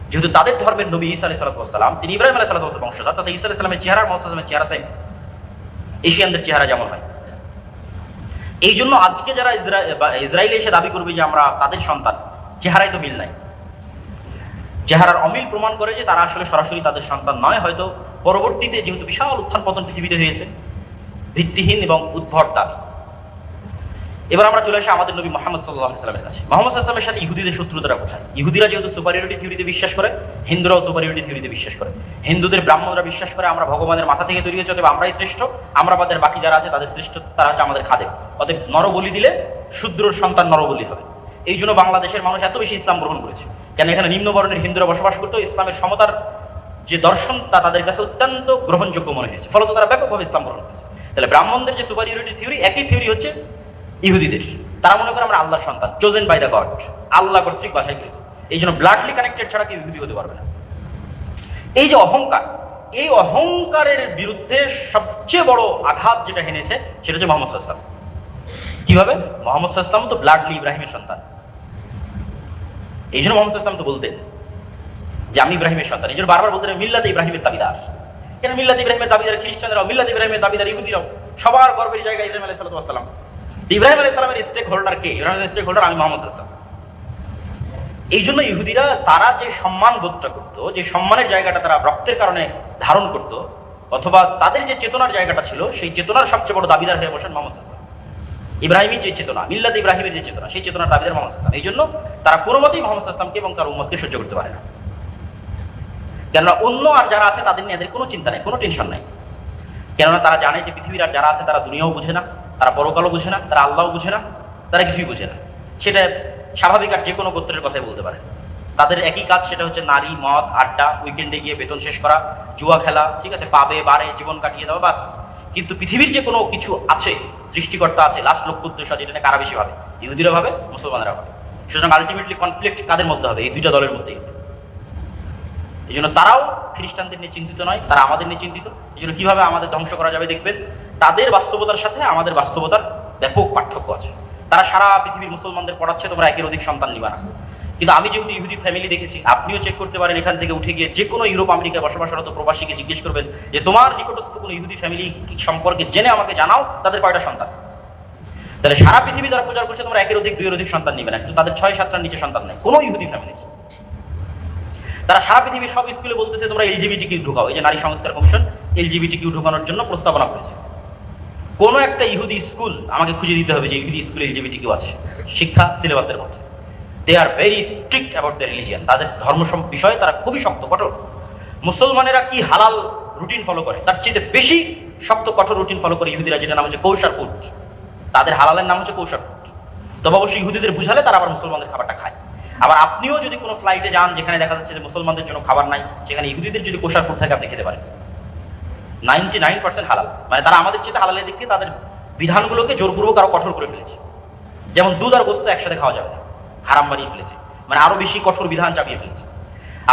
যেহেতু তাদের ধর্মের নবী ইসা আলি সালাম, তিনি ইব্রাহিম আলাহ সাল্লাহ বংশধর, তথা ইসা আলাইসালামের চেহারা মোহাম্মদের চেহারা সেম এশিয়ানদের চেহারা যেমন হয়। এই জন্য আজকে যারা ইসরায়েলে এসে দাবি করবে যে আমরা তাদের সন্তান, চেহারায় তো মিল নাই। চেহারার অমিল প্রমাণ করে যে তারা আসলে সরাসরি তাদের সন্তান নয়, হয়তো পরবর্তীতে যেহেতু বিশাল উত্থান পতন পৃথিবীতে হয়েছে, ভিত্তিহীন এবং উদ্ভট এবার আমরা চলে আসি আমাদের নবী মোহাম্মদ সাল্লাহ সাল্লামের কাছে। মোহাম্মদ সাল্লামের সাথে ইহুদিদের শত্রুতারা কোথায়? ইহুদিরা যেহেতু সুপারিয়রিটি থিওরিতে বিশ্বাস করে, হিন্দুরাও সুপারিয়রিটি থিওরিতে বিশ্বাস করে। হিন্দুদের ব্রাহ্মণরা বিশ্বাস করে, আমরা ভগবানের মাথা থেকে তৈরি হয়েছে অথবা আমরাই শ্রেষ্ঠ, আমরা আমাদের বাকি যারা আছে, তাদের শ্রেষ্ঠ, তারা আছে আমাদের খাদে অতএব নরবলি দিলে শূদ্রর সন্তান নরবলি হবে। এই জন্য বাংলাদেশের মানুষ এত বেশি ইসলাম গ্রহণ করেছে। কেন? এখানে নিম্নবর্ণের হিন্দুরা বসবাস করতো, ইসলামের সমতার যে দর্শন তা তাদের কাছে অত্যন্ত গ্রহণযোগ্য মনে হয়েছে। ফলত তারা ব্যাপকভাবে ইসলাম গ্রহণ করেছে। তাহলে ব্রাহ্মণদের যে সুপারিয়রিটি থিওরি, একই থিওরি হচ্ছে ইহুদিদের। তারা মনে করে আমরা আল্লাহর সন্তান চোজেন বাই দ্য গড আল্লাহ কর্তৃক বাসাইকৃত এই জন্য ব্লাডলি কানেক্টেড ছাড়া কেউ ইহুদি হতে পারবে না। এই যে অহংকার, এই অহংকারের বিরুদ্ধে সবচেয়ে বড় আঘাত যেটা হেনেছে, সেটা হচ্ছে মোহাম্মদ সাল্লাম কীভাবে? মোহাম্মদ সাল্লাম তো ব্লাডলি ইব্রাহিমের সন্তান। এই জন্য মোহাম্মদ সাল্লাম তো বলতেন যে আমি ইব্রাহিমের সন্তান। এই জন্য বারবার বলতেন মিল্লাতে ইব্রাহিমের দাবিদার। কেন মিল্লাত ইব্রাহিমের দাবিদার খ্রিস্টানরাও মিল্লাত ইব্রাহিমের দাবিদার ইহুদিরাও। সবার গর্বের জায়গা ইব্রাহিম আলাই সাল্লাম ইব্রাহিম আলাই সালামের স্টেক হোল্ডার কে? ইব্রাহিম স্টেক হোল্ডার আমি মোহাম্মদ সাল্লাম এই জন্য ইহুদিরা, তারা যে সম্মান বোধটা করতো, যে সম্মানের জায়গাটা তারা রক্তের কারণে ধারণ করত, অথবা তাদের যে চেতনার জায়গাটা ছিল, সেই চেতনার সবচেয়ে বড় দাবিদার হয়ে বসেন মোহাম্মদ সাল্লাম ইব্রাহিমী যে চেতনা, মিল্লাত ইব্রাহিমের যে চেতনা, সেই চেতনার দাবিদার মোহাম্মদ সাল্লাম এই জন্য তারা কোনো মতেই মোহাম্মদ সাল্লামকে এবং তার উম্মতকে সহ্য করতে পারে না। কেননা অন্য আর যারা আছে তাদের নিয়ে এদের কোনো চিন্তা নেই, কোনো টেনশন নাই। কেননা তারা জানে যে পৃথিবীর আর যারা আছে তারা দুনিয়াও বুঝে না, তারা পরকালও বুঝে না, তারা আল্লাহও বুঝে না, তারা কিছুই বুঝে না। সেটা স্বাভাবিক আর যে কোনো গোত্রের কথাই বলতে পারে তাদের একই কাজ, সেটা হচ্ছে নারী, মদ, আড্ডা উইকেন্ডে গিয়ে বেতন শেষ করা, জুয়া খেলা, ঠিক আছে, পাবে বারে জীবন কাটিয়ে দেওয়া, বাস। কিন্তু পৃথিবীর যে কোনো কিছু আছে, সৃষ্টিকর্তা আছে লাস্ট লক্ষ্য উদ্দেশ্য এটা কারা বেশি ভাবে? ইহুদিরা ভাবে মুসলমানরা ভাবে। সুতরাং আলটিমেটলি কনফ্লিক্ট কাদের মধ্যে হবে? এই দুইটা দলের মধ্যেই এই জন্য তারাও খ্রিস্টানদের নিয়ে চিন্তিত নয়, তারা আমাদের নিয়ে চিন্তিত। এই জন্য কীভাবে আমাদের ধ্বংস করা যাবে দেখবেন? তাদের বাস্তবতার সাথে আমাদের বাস্তবতার ব্যাপক পার্থক্য আছে। তারা সারা পৃথিবীর মুসলমানদের পড়াচ্ছে, তোমরা একের অধিক সন্তান নিবা না। কিন্তু আমি যেহেতু ইহুদি ফ্যামিলি দেখেছি, আপনিও চেক করতে পারেন এখান থেকে উঠে গিয়ে যে কোনো ইউরোপ, আমেরিকায় বসবাসরত প্রবাসীকে জিজ্ঞেস করবেন যে, তোমার নিকটস্থ কোনো ইহুদি ফ্যামিলি সম্পর্কে জেনে আমাকে জানাও? তাদের কয়টা সন্তান? তাহলে সারা পৃথিবী তারা প্রচার করছে, তোমরা একের অধিক, দুইয়ের অধিক সন্তান নিবে না। কিন্তু তাদের ছয় সাতটার নিচে সন্তান নেই। কোনো ইহুদি ফ্যামিলি তারা সারা পৃথিবীর সব স্কুলে বলতেছে, তোমরা এলজিবিটি কিউ ঢুকাও। এই যে নারী সংস্কার কমিশন এলজিবিটি কিউ ঢুকানোর জন্য প্রস্তাবনা করেছে। কোনো একটা ইহুদি স্কুল আমাকে খুঁজে দিতে হবে যে ইহুদি স্কুলে এলজিবিটি কিউ আছে। শিক্ষা, সিলেবাসের মধ্যে they are very strict about the religion তাদের ধর্ম বিষয়ে তারা খুবই শক্ত, কঠোর। মুসলমানেরা কি হালাল রুটিন ফলো করে? তার চেয়ে বেশি শক্ত, কঠোর রুটিন ফলো করে ইহুদিরা যেটা নাম হচ্ছে কৌশার ফুড তাদের হালালের নাম হচ্ছে কৌশার ফুড তবে অবশ্যই ইহুদিদের বুঝালে তারা আবার মুসলমানদের খাবারটা খায়। আবার আপনিও যদি কোনো ফ্লাইটে যান যেখানে দেখা যাচ্ছে যে মুসলমানদের জন্য খাবার নাই সেখানে ইহুদিদের যদি কোষার ফুড থাকে, আপনি খেতে পারেন। নাইনটি নাইন পার্সেন্ট হালাল। মানে তারা আমাদের চেয়ে হালালের দিক থেকে তাদের বিধানগুলোকে জোরপূর্বক আরও কঠোর করে ফেলেছে। যেমন দুধ আর গোস্ত একসাথে খাওয়া যাবে না, হারাম বানিয়ে ফেলেছে। মানে আরও বেশি কঠোর বিধান চাপিয়ে ফেলেছে।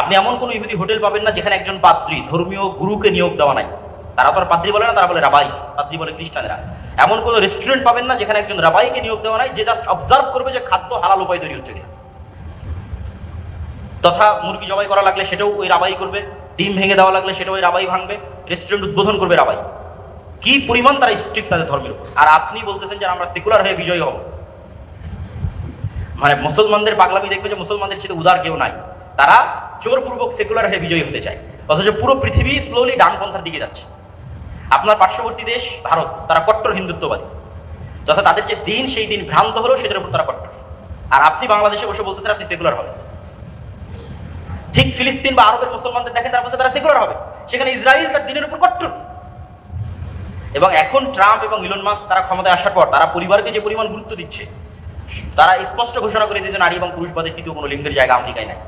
আপনি এমন কোনো ইহুদি হোটেল পাবেন না যেখানে একজন পাত্রী ধর্মীয় গুরুকে নিয়োগ দেওয়া নাই। তারা তো আর পাত্রী বলে না, তারা বলে রাবাই, পাত্রী বলে খ্রিস্টানেরা। এমন কোনো রেস্টুরেন্ট পাবেন না যেখানে একজন রাবাইকে নিয়োগ দেওয়া নাই, যে জাস্ট অবজার্ভ করবে যে খাদ্য হালাল উপায় তৈরি হচ্ছে কিনা। তথা মুরগি জবাই করা লাগলে সেটাও ওই রাবাই করবে, ডিম ভেঙে দেওয়া লাগলে সেটাও ওই রাবাই ভাঙবে রেস্টুরেন্ট উদ্বোধন করবে রাবাই। কি পরিমাণ তারা স্ট্রিক্ট তাদের ধর্মের উপর। আর আপনি বলতেছেন যে আমরা সেকুলার হয়ে বিজয়ী হব। মানে মুসলমানদের পাগলামি দেখবে যে মুসলমানদের সাথে উদার কেউ নাই। তারা জোরপূর্বক সেকুলার হয়ে বিজয়ী হতে চায়। অথচ পুরো পৃথিবী স্লোলি ডানপন্থার দিকে যাচ্ছে। আপনার পার্শ্ববর্তী দেশ, ভারত, তারা কট্টর হিন্দুত্ববাদী। তথা তাদের যে দিন, সেই দিন ভ্রান্ত হলো সেটার উপর তারা কট্টর। আর আপনি বাংলাদেশে বসে বলতেছেন আপনি সেকুলার হবেন। ঠিক ফিলিস্তিন বা আরবের মুসলমানদের দেখেন তার পাশে তারা সেকুলার হবে। সেখানে ইসরায়েল তার দিনের উপর কট্টর। এবং এখন ট্রাম্প এবং ইলন মাস্ক তারা ক্ষমতায় আসার পর তারা পরিবারকে যে পরিমাণ গুরুত্ব দিচ্ছে, তারা স্পষ্ট ঘোষণা করে দিয়েছে নারী এবং পুরুষবাদের তৃতীয় কোনো লিঙ্গের জায়গা আমেরিকায় নাই।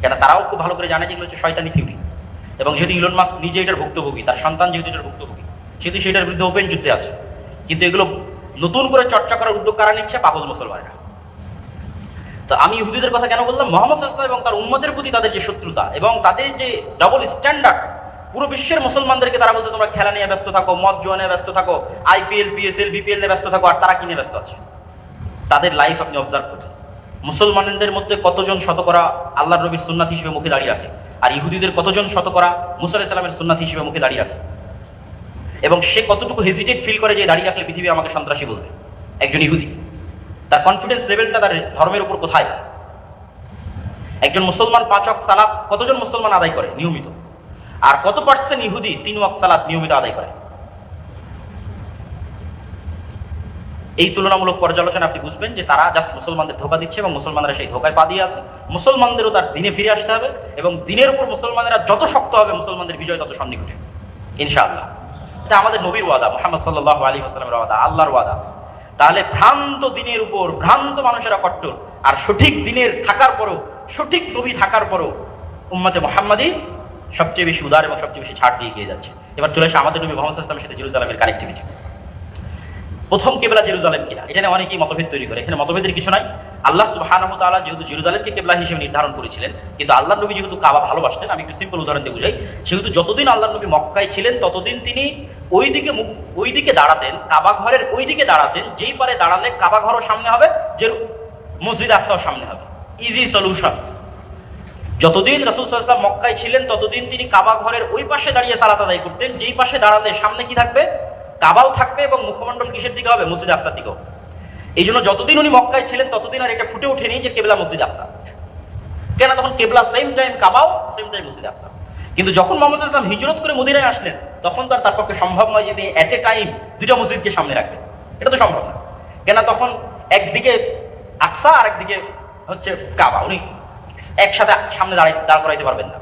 কেন তারাও খুব ভালো করে জানে যেগুলো হচ্ছে শয়তানি থিওরি এবং যেহেতু ইলন মাস্ক নিজে এটার ভুক্তভোগী, তার সন্তান যেহেতু এটার ভুক্তভোগী, সেহেতু সেটার বিরুদ্ধে ওপেন যুদ্ধে আছে। কিন্তু এগুলো নতুন করে চর্চা করার উদ্যোগ কারা নিচ্ছে? পাগল মুসলমানেরা। তো আমি ইহুদিদের কথা কেন বললাম? মোহাম্মদ ইসলাম এবং তার উম্মদের প্রতি তাদের যে শত্রুতা এবং তাদের যে ডাবল স্ট্যান্ডার্ড পুরো বিশ্বের মুসলমানদেরকে তারা বলছে, তোমরা খেলা নিয়ে ব্যস্ত থাকো, মদ, জোয়া নিয়ে ব্যস্ত থাকো, আইপিএল, পিএসএল, বিপিএল নিয়ে ব্যস্ত থাকো, আর তারা কিনে ব্যস্ত আছে? তাদের লাইফ আপনি অবজার্ভ করবেন মুসলমানদের মধ্যে কতজন শতকরা আল্লাহ নবীর সুন্নাত হিসেবে মুখে দাঁড়িয়ে রাখে? আর ইহুদিদের কতজন শতকরা মুসা সালামের সুন্নাত হিসেবে মুখে দাঁড়িয়ে রাখে? এবং সে কতটুকু হেজিটেট ফিল করে যে দাঁড়িয়ে রাখলে পৃথিবী আমাকে সন্ত্রাসী বলবে? একজন ইহুদি। তার কনফিডেন্স লেভেলটা তার ধর্মের উপর কোথায়? একজন মুসলমান পাঁচক সালাত কতজন মুসলমান আদায় করে? নিয়মিত। আর কত পার্সেন্ট ইহুদি তিন ওয়াক সালাত নিয়মিত আদায় করে? এই তুলনামূলক পর্যালোচনা আপনি বুঝবেন যে তারা জাস্ট মুসলমানদের ধোকা দিচ্ছে এবং মুসলমানরা সেই ধোকায় পা দিয়ে আছে। মুসলমানদেরও তার দিনে ফিরে আসতে হবে এবং দিনের উপর মুসলমানেরা যত শক্ত হবে, মুসলমানদের বিজয় তত সন্নিকটে। ইনশাআল্লাহ। এটা আমাদের নবীর ওয়াদা, মোহাম্মদ সাল্লাহ আলী আসসালামের ওয়াদা, আল্লাহর ওয়াদা। তাহলে ভ্রান্ত দিনের উপর, ভ্রান্ত মানুষেরা কট্টর। আর সঠিক দিনের থাকার পরও, সঠিক নবী থাকার পরও উম্মতে মোহাম্মদী সবচেয়ে বেশি উদার এবং সবচেয়ে বেশি ছাড় দিয়ে গিয়ে যাচ্ছে। এবার চলে আসে আমাদের নবী মোহাম্মদ ইসলামের সাথে জিরুজালামের কানেক্টিভিটি প্রথম কেবলা জেরুজালেম কিনা এখানে অনেকেই মতভেদ তৈরি করে। এখানে মতভেদের কিছু নাই। আল্লাহ সুবহানাহু যেহেতু জেরুজালেমকে কেবলা হিসেবে নির্ধারণ করেছিলেন, কিন্তু আল্লাহ নবী যেহেতু কাবা ভালোবাসতেন, আমি একটু সিম্পল উদাহরণ দিয়ে বুঝাই। সেহেতু যতদিন আল্লাহ নবী মক্কায় ছিলেন, ততদিন তিনি ওই দিকে মুখ ওই দিকে দাঁড়াতেন, কাবা ঘরের ওই দিকে দাঁড়াতেন, যেই পারে দাঁড়ালে কাবা ঘরও সামনে হবে, যে মসজিদ আকসাও সামনে হবে। ইজি সলিউশন যতদিন রসুল সাল্লাম মক্কায় ছিলেন, ততদিন তিনি কাবা ঘরের ওই পাশে দাঁড়িয়ে সালাত আদায় করতেন, যেই পাশে দাঁড়ালে সামনে কি থাকবে? কাবাও থাকবে এবং মুখমণ্ডল কিসের দিকে হবে? মসজিদ আকসার দিকেও। এই জন্য যতদিন উনি মক্কায় ছিলেন, ততদিন আর এটা ফুটে ওঠেনি যে কেবলা মসজিদ আকসা কেন তখন কেবলা সেম টাইম কাবাও সেম টাইম মসজিদ আকসা কিন্তু যখন মোহাম্মদ ইসলাম হিজরত করে মদিনায় আসলেন, তখন তার তার পক্ষে সম্ভব নয় যে তিনি এট এ টাইম দুইটা মসজিদকে সামনে রাখবেন। এটা তো সম্ভব না। কেন তখন একদিকে আকসা আর একদিকে হচ্ছে কাবা। উনি একসাথে সামনে দাঁড়াই, দাঁড় করাইতে পারবেন না।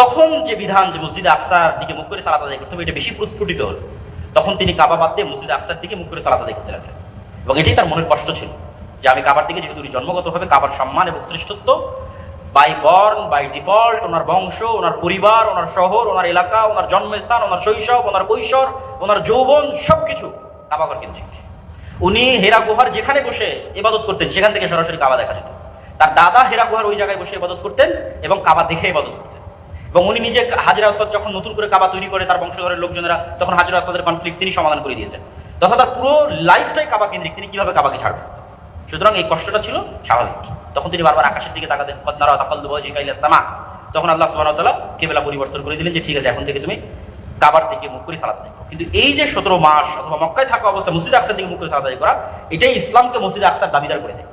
তখন যে বিধান যে মসজিদে আকসার দিকে মুখ করে সালাত আদায় করতে হবে, এটা বেশি প্রস্ফুটিত হল। তখন তিনি কাবা বাদ দিয়ে মসজিদে আকসার দিকে মুখ করে সালাত আদায় করতে লাগলেন। এবং এটাই তার মনের কষ্ট ছিল যে আমি কাবার দিকে যেহেতু উনি জন্মগতভাবে কাবার সম্মান এবং শ্রেষ্ঠত্ব বাই বর্ন বাই ডিফল্ট ওনার বংশ, ওনার পরিবার, ওনার শহর, ওনার এলাকা, ওনার জন্মস্থান, ওনার শৈশব, ওনার কৈশোর, ওনার যৌবন, সবকিছু কাবাঘর কেন্দ্রিক। উনি হেরা গুহার যেখানে বসে ইবাদত করতেন, সেখান থেকে সরাসরি কাবা দেখা যেত। তার দাদা হেরা গুহার ওই জায়গায় বসে ইবাদত করতেন এবং কাবা দেখে ইবাদত করতেন। এবং উনি নিজে হাজরা আসাদ যখন নতুন করে কাবা তৈরি করে তার বংশধরের লোকজনেরা, তখন হাজরা আসাদের কনফ্লিক্ট তিনি সমাধান করে দিয়েছেন। তথা তার পুরো লাইফটাই কাবা কেন্দ্রিক, তিনি কীভাবে কাবাকে ছাড়বেন? সুতরাং এই কষ্টটা ছিল স্বাভাবিক। তখন তিনি বারবার আকাশের দিকে তাকাতেন পদ্মারা কাইলা সামা। তখন আল্লাহ সুবহানাহু কেবেলা পরিবর্তন করে দিলেন যে, ঠিক আছে, এখন থেকে তুমি কাবার দিকে মুখ করে সালাত দেখো কিন্তু এই যে সতেরো মাস অথবা মক্কায় থাকা অবস্থা মসজিদ আকসার দিকে মুখ করে সালাত করা, এটাই ইসলামকে মসজিদ আকসার দাবিদার করে দেয়।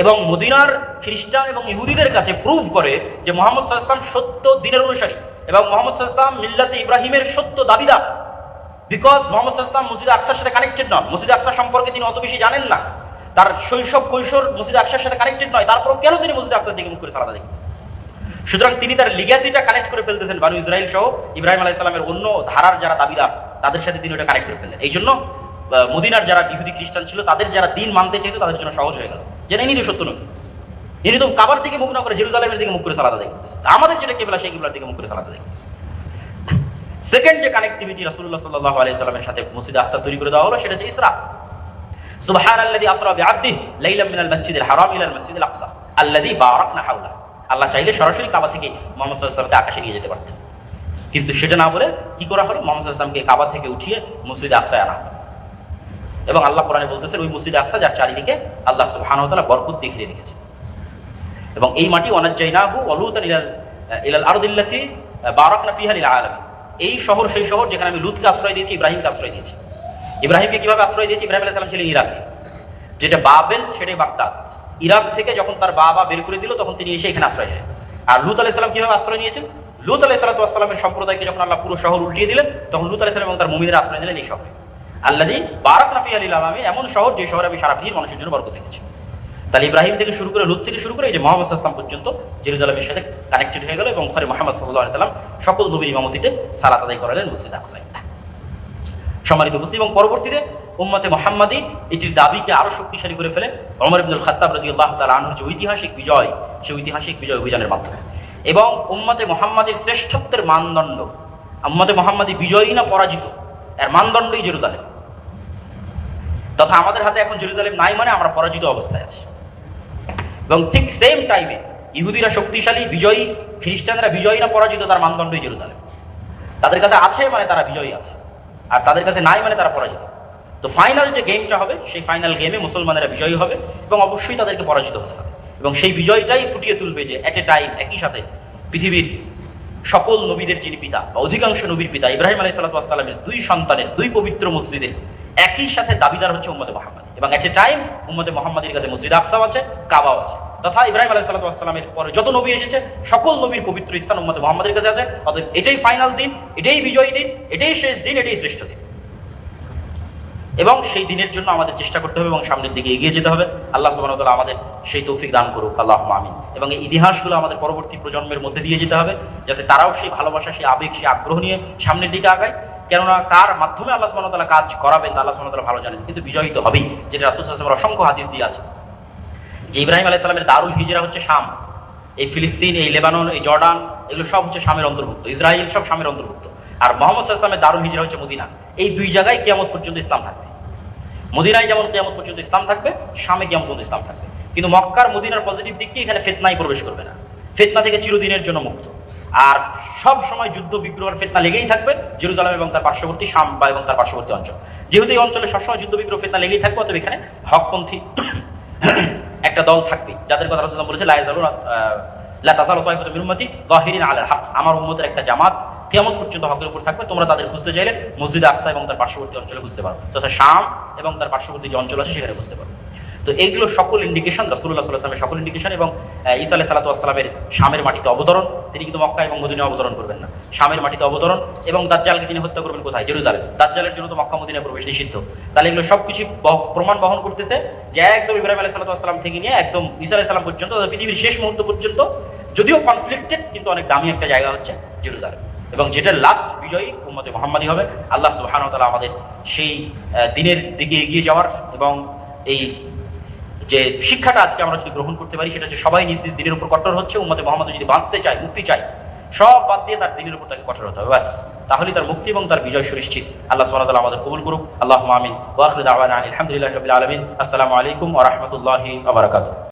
এবং মদিনার খ্রিস্টান এবং ইহুদিদের কাছে প্রুভ করে যে মোহাম্মদ সাল্লাম সত্য দিনের অনুসারী এবং মোহাম্মদ সাল্লাম মিল্লাতে ইব্রাহিমের সত্য দাবিদার। বিকজ মোহাম্মদ সাল্লাম মসজিদ আকসার সাথে কানেক্টেড নন। মসজিদ আকসার সম্পর্কে তিনি অত বেশি জানেন না। তার শৈশব কৈশোর মসজিদ আকসার সাথে কানেক্টেড নয়। তারপর কেন তিনি মসজিদ আকসার দিকে মুখ করে সালাদা দেখেন সুতরাং তিনি তার লিগ্যাসিটা কানেক্ট করে ফেলতেছেন বানু ইসরায়েল সহ ইব্রাহিম আলাহ ইসলামের অন্য ধারার যারা দাবিদার, তাদের সাথে তিনি ওটা কানেক্ট করে ফেললেন। এই জন্য মদিনার যারা ইহুদি খ্রিস্টান ছিল, তাদের যারা দিন মানতে চাইতো, তাদের জন্য সহজ হয়ে গেল। যে না, সত্য নয়। ইনি তো কাবার দিকে মুখ না করে জেরুজালেমের দিকে মুখ করে সালাদা দেখতেছে। আমাদের যেটা কেবলা সেই কেবলার দিকে মুখ করে সালাদা দেখতেছে। সেকেন্ড যে কানেক্টিভিটি রাসূলুল্লাহ সাল্লাল্লাহু আলাইহি সাল্লামের সাথে মসজিদ আকসা তৈরি করে দেওয়া হলো সেটা হচ্ছে ইসরা। সুবহান আল্লাযী আসরা বিআবদিহি লাইলাম মিনাল মাসজিদিল হারাম ইলাল মাসজিদিল আকসা আল্লাযী বারাকনা হাওলা। আল্লাহ চাইলে সরাসরি কাবা থেকে মোহাম্মদ সাল্লাল্লাহু আকাশে নিয়ে যেতে পারতেন। কিন্তু সেটা না বলে কি করা হলো? মোহাম্মদ সাল্লাল্লাহু আলাইহি কাবা থেকে উঠিয়ে মসজিদ আকসায় আনা হলো। এবং আল্লাহ কোরআনে বলতেছেন, ওই মসজিদ আকসা যার চারিদিকে আল্লাহ তাআলা বরকত দেখিয়ে রেখেছে এবং এই মাটি অনাজ্জাইনাহু ওয়ালুতান ইলাল ইলাল আরদিল্লাতি এই শহর, সেই শহর যেখানে আমি লুতকে আশ্রয় দিয়েছি, ইব্রাহিমকে আশ্রয় দিয়েছি। ইব্রাহিমকে কীভাবে আশ্রয় দিয়েছি? ইব্রাহিম সালাম ছিলেন ইরাকে। যেটা বাবেল, সেটাই বাগদাদ। ইরাক থেকে যখন তার বাবা বের করে দিল, তখন তিনি এসে এখানে আশ্রয় নেন। আর লুত আলাইহিস সালাম কীভাবে আশ্রয় নিয়েছেন? লুত আলাইহিস সালামের সম্প্রদায়কে যখন আল্লাহ পুরো শহর উল্টিয়ে দিলেন, তখন লুত আলাইহিস সালাম এবং তার মুমিনের আশ্রয় নিলেন এই শহরে। আল্লাদি বারাক রাফি আলী আলমী এমন শহর যে শহরে আমি সারা পৃথিবীর মানুষের জন্য বরকত রেখেছি। তাহলে ইব্রাহিম থেকে শুরু করে লুত থেকে শুরু করে এই যে মোহাম্মদ আসলাম পর্যন্ত জেরুজালামের সাথে কানেক্টেড হয়ে গেল এবং ঘরে মোহাম্মদ সাল্লাহ সাল্লাম সকল নবীর ইমামতিতে সালাত আদায় করালেন মসজিদ আকসাই সম্মানিত মুসলিম এবং পরবর্তীতে উম্মতে মোহাম্মদী এটির দাবিকে আরও শক্তিশালী করে ফেলে অমর ইবনুল খাত্তাব রাজি আল্লাহ তালা আনহুর যে ঐতিহাসিক বিজয়, সেই ঐতিহাসিক বিজয় অভিযানের মাধ্যমে। এবং উম্মতে মোহাম্মদের শ্রেষ্ঠত্বের মানদণ্ড, উম্মতে মোহাম্মদী বিজয়ী না পরাজিত, এর মানদণ্ডই জেরুজালেম। তথা আমাদের হাতে এখন জেরুজালেম নাই মানে আমরা পরাজিত অবস্থায় আছি। এবং ঠিক সেম টাইমে ইহুদিরা শক্তিশালী, বিজয়ী, খ্রিস্টানরা বিজয়ী না পরাজিত তার মানদণ্ডই জেরুজালেম। তাদের কাছে আছে মানে তারা বিজয়ী আছে, আর তাদের কাছে নাই মানে তারা পরাজিত। তো ফাইনাল যে গেমটা হবে, সেই ফাইনাল গেমে মুসলমানেরা বিজয়ী হবে এবং অবশ্যই তাদেরকে পরাজিত হতে হবে। এবং সেই বিজয়টাই ফুটিয়ে তুলবে যে এট এ টাইম একই সাথে পৃথিবীর সকল নবীদের যিনি পিতা বা অধিকাংশ নবীর পিতা ইব্রাহিম আলাই সাল্লামের দুই সন্তানের, দুই পবিত্র মসজিদে একই সাথে দাবিদার হচ্ছে উম্মতে মোহাম্মদ। এবং এট এ টাইম উম্মতে মোহাম্মদের কাছে মসজিদ আকসাও আছে, কাবাও আছে। তথা ইব্রাহিম আলাই সাল্লামের পরে যত নবী এসেছে, সকল নবীর পবিত্র স্থান উম্মতে মোহাম্মদের কাছে আছে। অতএব এটাই ফাইনাল দিন, এটাই বিজয়ী দিন, এটাই শেষ দিন, এটাই শ্রেষ্ঠ দিন। এবং সেই দিনের জন্য আমাদের চেষ্টা করতে হবে এবং সামনের দিকে এগিয়ে যেতে হবে। আল্লাহ সুবাহ তাআলা আমাদের সেই তৌফিক দান করুক আল্লাহ আমিন। এবং এই ইতিহাসগুলো আমাদের পরবর্তী প্রজন্মের মধ্যে দিয়ে যেতে হবে, যাতে তারাও সেই ভালোবাসা, সেই আবেগ, সেই আগ্রহ নিয়ে সামনের দিকে আগায়। কেননা কার মাধ্যমে আল্লাহ সুবাহ তাআলা কাজ করাবেন তা আল্লাহ সুবাহ তাআলা ভালো জানেন। কিন্তু বিজয়ী তো হবেই, যেটা রাসুল অসংখ্য হাদিস দিয়ে আছে। যে ইব্রাহিম সালামের দারুল হিজরা হচ্ছে শাম। এই ফিলিস্তিন, এই লেবানন, এই জর্ডান, এগুলো সব হচ্ছে শামের অন্তর্ভুক্ত। ইসরায়েল সব শামের অন্তর্ভুক্ত। আর মোহাম্মদ সাল্লামের দারুল হিজরা হচ্ছে মদিনা। এই দুই জায়গায় কিয়ামত পর্যন্ত ইসলাম থাকবে। মদিনায় যেমন কিয়ামত পর্যন্ত ইসলাম থাকবে, শামে কিয়ামত পর্যন্ত ইসলাম থাকবে। কিন্তু মক্কার মদিনার পজিটিভ দিক দিয়ে এখানে ফেতনাই প্রবেশ করবে না। ফেতনা থেকে চিরদিনের জন্য মুক্ত। আর সব সময় যুদ্ধ বিগ্রহের ফেতনা লেগেই থাকবে, জেরুজালাম এবং তার পার্শ্ববর্তী শাম বা এবং তার পার্শ্ববর্তী অঞ্চল। যেহেতু এই অঞ্চলে সবসময় যুদ্ধ বিগ্রহ, ফেতনা লেগেই থাকবে, অতএব এখানে হকপন্থী [coughs] একটা দল থাকবে যাদের কথা রাসূল বলেছে লাইজালু লা তাজালু তাইফাতু মিন উম্মতি আলাল আমার উম্মতের একটা জামাত কিয়ামত পর্যন্ত হকের উপর থাকবে, তোমরা তাদের খুঁজতে চাইলে মসজিদ আকসা এবং তার পার্শ্ববর্তী অঞ্চলে খুঁজতে পারো, তথা শাম এবং তার পার্শ্ববর্তী যে অঞ্চল আছে সেখানে খুঁজতে পারো। তো এইগুলো সকল ইন্ডিকেশন রাসূলুল্লাহ সাল্লাল্লাহু আলাইহি সকল ইন্ডিকেশন এবং আহ, ঈসা আলাইহিস সালাতু ওয়াসসালামের শামের মাটিতে অবতরণ। তিনি কিন্তু মক্কা এবং মদিনায় অবতরণ করবেন না। শামের মাটিতে অবতরণ এবং দাজ্জালকে তিনি হত্যা করবেন কোথায়? জেরুজালেম। দাজ্জালের জন্য তো মক্কা মদিনায় প্রবেশ নিষিদ্ধ। তাহলে এগুলো সবকিছু বহ- প্রমাণ বহন করতেছে যে একদম ইব্রাহিম আলাইহিস সালাতু ওয়াসসালাম থেকে নিয়ে একদম ইসা সালাম পর্যন্ত পৃথিবীর শেষ মুহূর্ত পর্যন্ত যদিও কনফ্লিক্টেড কিন্তু অনেক দামি একটা জায়গা হচ্ছে জেরুজালেম। এবং যেটা লাস্ট বিজয়ী উম্মতে মোহাম্মদী হবে। আল্লাহ তাআলা আমাদের সেই দিনের দিকে এগিয়ে যাওয়ার এবং এই যে শিক্ষাটা আজকে আমরা যদি গ্রহণ করতে পারি, সেটা হচ্ছে সবাই নিজ নিজ দিনের উপর কঠোর হচ্ছে, উম্মতে মোহাম্মদ যদি বাঁচতে চায়, মুক্তি চায়, সব বাদ দিয়ে তার দিনের উপর তাকে কঠোর হতে হবে, ব্যাস। তাহলে তার মুক্তি এবং তার বিজয় সুনিশ্চিত। আল্লাহ সাল আমাদের কবুল করুক। আল্লাহ আমিন। আলহামদুলিল্লাহ রাব্বিল আসসালামু আলাইকুম ওয়া রাহমাতুল্লাহি ওয়া বারাকাতুহু।